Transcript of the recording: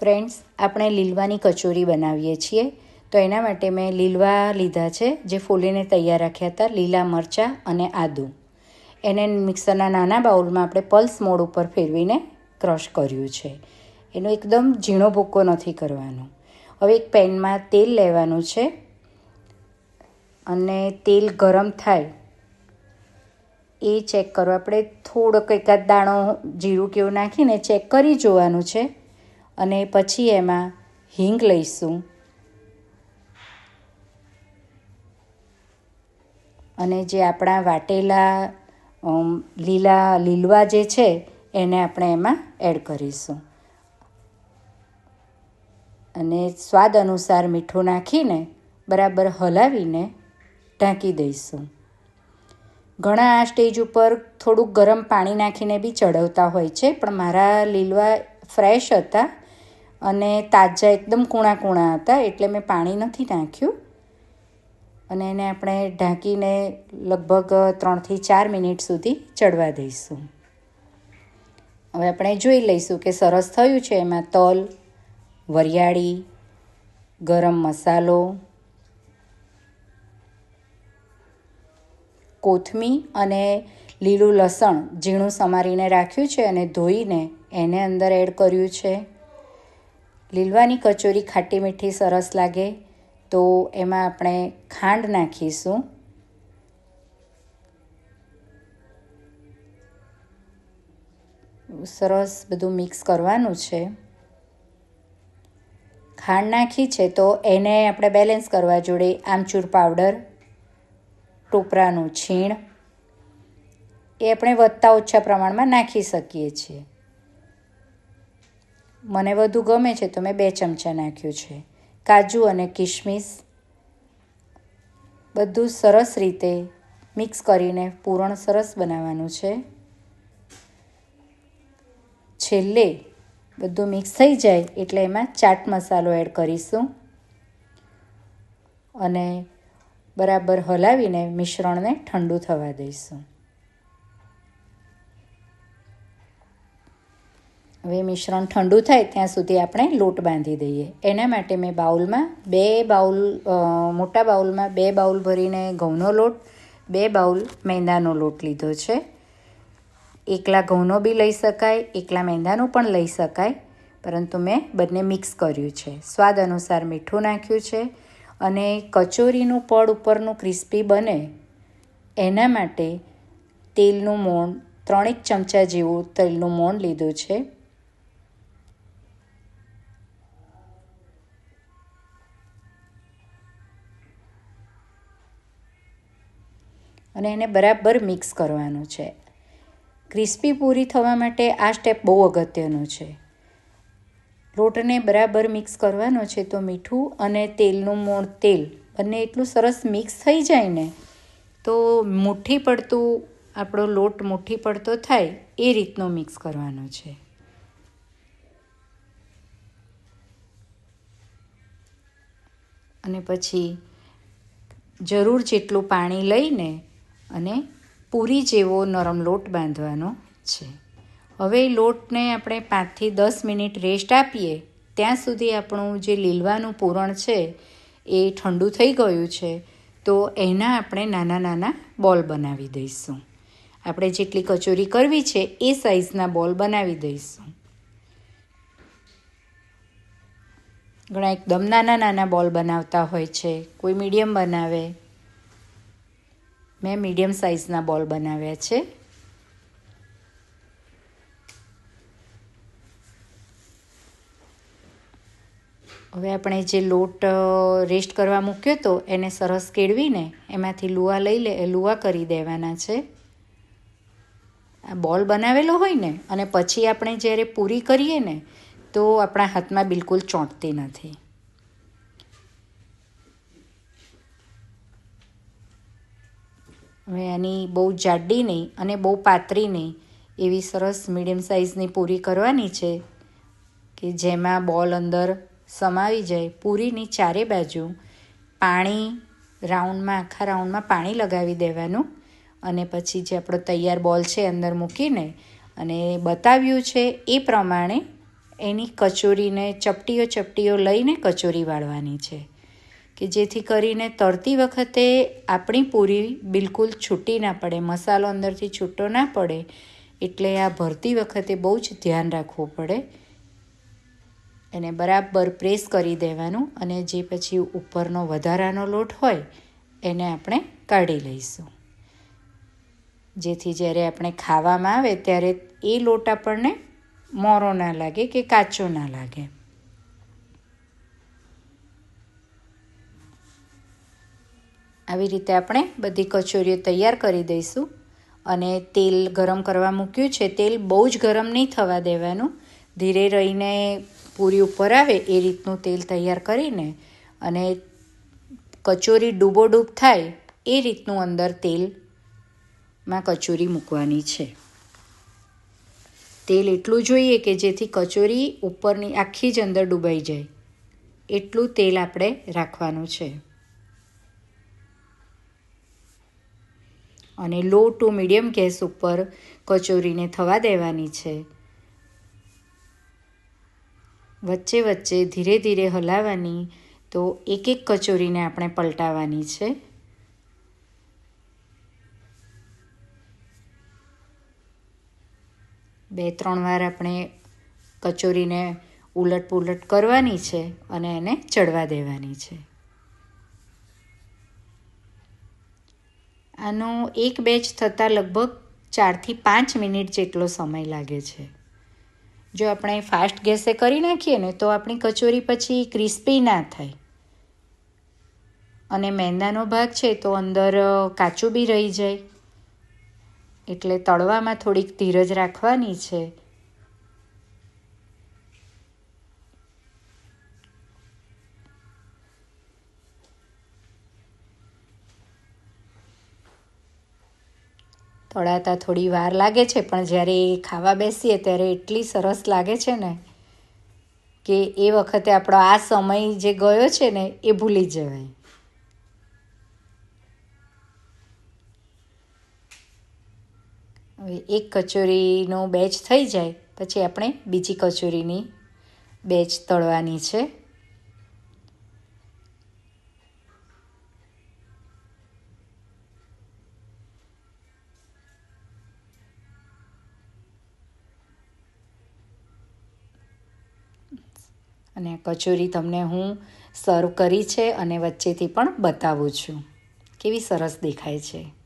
Friends, આપણે લીલવાની કચોરી બનાવીએ છીએ. તો એના માટે મેં લીલવા લીધા છે, જે ફોલીને તૈયાર રાખ્યા હતા, લીલા મરચાં અને આદું. એને મિક્સરના નાના બાઉલમાં આપણે પલ્સ મોડ ઉપર ફેરવીને ક્રશ કર્યું છે. એનો એકદમ ઝીણો ભૂક્કો નથી કરવાનો. હવે એક પેનમાં તેલ લેવાનું છે. અને તેલ ગરમ થાય, એ ચેક કરો. આપણે થોડોક એકાદ દાણો જીરું કેવું નાખીને ચેક કરી જોવાનું છે. અને પછી એમાં હિંગ લઈશું. અને જે આપણા વાટેલા લીલા લીલવા જે છે, એને આપણે એમાં એડ કરીશું. અને સ્વાદ અનુસાર મીઠું નાખીને બરાબર હલાવીને ઢાંકી દઈશું. ઘણા આ સ્ટેજ ઉપર થોડુંક ગરમ પાણી નાખીને બી ચડવતા હોય છે, પણ મારા લીલવા ફ્રેશ હતા અને તાજા એકદમ કૂણા કૂણા હતા, એટલે મેં પાણી નથી નાખ્યું. અને એને આપણે ઢાંકીને લગભગ ત્રણથી ચાર મિનિટ સુધી ચડવા દઈશું. હવે આપણે જોઈ લઈશું કે સરસ થયું છે એમાં તલ, વરિયાળી, ગરમ મસાલો, કોથમી અને લીલું લસણ ઝીણું સમારીને રાખ્યું છે અને ધોઈને એને અંદર એડ કર્યું છે. લીલવાની કચોરી ખાટી મીઠી સરસ લાગે, તો એમાં આપણે ખાંડ નાખીશું. સરસ બધું મિક્સ કરવાનું છે. ખાંડ નાખી છે તો એને આપણે બેલેન્સ કરવા જોડે આમચૂર પાવડર, ટોપરાનું છીણ, એ આપણે વધતા ઓછા પ્રમાણમાં નાખી શકીએ છીએ. મને વધુ ગમે છે તો મેં બે ચમચા નાખ્યું છે. કાજુ અને કિશમિશ બધું સરસ રીતે મિક્સ કરીને પૂરણ સરસ બનાવવાનું છે. છેલ્લે બધું મિક્સ થઈ જાય એટલે એમાં ચાટ મસાલો એડ કરીશું. અને બરાબર હલાવીને મિશ્રણને ઠંડુ થવા દઈશું. હવે મિશ્રણ ઠંડુ થાય ત્યાં સુધી આપણે લોટ બાંધી દઈએ. એના માટે મેં બાઉલમાં બે બાઉલ મોટા બાઉલમાં બે બાઉલ ભરીને ઘઉંનો લોટ, બે બાઉલ મેંદાનો લોટ લીધો છે. એકલા ઘઉંનો બી લઈ શકાય, એકલા મેંદાનો પણ લઈ શકાય, પરંતુ મેં બંને મિક્સ કર્યું છે. સ્વાદ અનુસાર મીઠું નાખ્યું છે અને કચોરીનું પડ ઉપરનું ક્રિસ્પી બને એના માટે તેલનું મોણ, ત્રણેક ચમચા જેવું તેલનું મોણ લીધું છે. અને એને બરાબર મિક્સ કરવાનું છે. ક્રિસ્પી પૂરી થવા માટે આ સ્ટેપ બહુ અગત્યનું છે. લોટને બરાબર મિક્સ કરવાનો છે તો મીઠું અને તેલનું મોણ તેલ બંને એટલું સરસ મિક્સ થઈ જાય ને, તો મુઠ્ઠી પડતું, આપણો લોટ મુઠ્ઠી પડતો થાય એ રીતનો મિક્સ કરવાનો છે. અને પછી જરૂર જેટલું પાણી લઈને અને પૂરી જેવો નરમ લોટ બાંધવાનો છે. હવે લોટને આપણે પાંચથી દસ મિનિટ રેસ્ટ આપીએ, ત્યાં સુધી આપણું જે લીલવાનું પૂરણ છે એ ઠંડુ થઈ ગયું છે, તો એના આપણે નાના નાના બોલ બનાવી દઈશું. આપણે જેટલી કચોરી કરવી છે એ સાઈઝના બોલ બનાવી દઈશું. ઘણા એકદમ નાના નાના બોલ બનાવતા હોય છે, કોઈ મીડિયમ બનાવે મેં મીડિયમ સાઇઝના બોલ બનાવ્યા છે. હવે આપણે જે લોટ રેસ્ટ કરવા મૂક્યો હતો એને સરસ કેળવીને એમાંથી લુવા લઈ લે, લુવા કરી દેવાના છે. આ બોલ બનાવેલો હોય ને અને પછી આપણે જ્યારે પૂરી કરીએ ને તો આપણા હાથમાં બિલકુલ ચોંટતી નથી. હવે એની બહુ જાડી નહીં અને બહુ પાતળી નહીં એવી સરસ મીડિયમ સાઇઝની પૂરી કરવાની છે કે જેમાં બોલ અંદર સમાવી જાય પૂરીની ચારે બાજુ પાણી રાઉન્ડમાં, આખા રાઉન્ડમાં પાણી લગાવી દેવાનું અને પછી જે આપણો તૈયાર બોલ છે અંદર મૂકીને અને બતાવ્યું છે એ પ્રમાણે એની કચોરીને ચપટીઓ ચપટીઓ લઈને કચોરી વાળવાની છે. કે જેથી કરીને તરતી વખતે આપણી પૂરી બિલકુલ છૂટી ના પડે, મસાલો અંદરથી છૂટો ના પડે, એટલે આ ભરતી વખતે બહુ જ ધ્યાન રાખવું પડે. એને બરાબર પ્રેસ કરી દેવાનું અને જે પછી ઉપરનો વધારાનો લોટ હોય, એને આપણે કાઢી લઈશું. જેથી જ્યારે આપણે ખાવામાં આવે ત્યારે એ લોટ આપણને મોરો ના લાગે કે કાચો ના લાગે. આવી રીતે આપણે બધી કચોરીઓ તૈયાર કરી દઈશું. અને તેલ ગરમ કરવા મૂક્યું છે. તેલ બહુ જ ગરમ નહીં થવા દેવાનું. ધીરે રહીને પૂરી ઉપર આવે એ રીતનું તેલ તૈયાર કરીને અને કચોરી ડૂબોડૂબ થાય એ રીતનું અંદર તેલમાં કચોરી મૂકવાની છે. તેલ એટલું જોઈએ કે જેથી કચોરી ઉપરની આખી જ અંદર ડૂબાઈ જાય. એટલું તેલ આપણે રાખવાનું છે. અને લો ટુ મીડિયમ ગેસ ઉપર કચોરીને થવા દેવાની છે. વચ્ચે વચ્ચે ધીરે ધીરે હલાવવાની તો એક એક કચોરીને આપણે પલટાવવાની છે. બે ત્રણ વાર આપણે કચોરીને ઉલટ પુલટ કરવાની છે અને એને ચડવા દેવાની છે. આનો એક બેચ થતાં લગભગ ચારથી પાંચ મિનિટ જેટલો સમય લાગે છે. જો આપણે ફાસ્ટ ગેસે કરી નાખીએ ને તો આપણી કચોરી પછી ક્રિસ્પી ના થાય. અને મેંદાનો ભાગ છે તો અંદર કાચું બી રહી જાય. એટલે તળવામાં થોડીક ધીરજ રાખવાની છે. તળાતા થોડી વાર લાગે છે, પણ જ્યારે એ ખાવા બેસીએ ત્યારે એટલી સરસ લાગે છે ને કે એ વખતે આપણો આ સમય જે ગયો છે ને, એ ભૂલી જવાય. હવે એક કચોરીનો બેચ થઈ જાય, પછી આપણે બીજી કચોરીની બેચ તળવાની છે. અને કચોરી તમને હું સર્વ કરી છે અને વચ્ચેથી પણ બતાવું છું. કેવી સરસ દેખાય છે.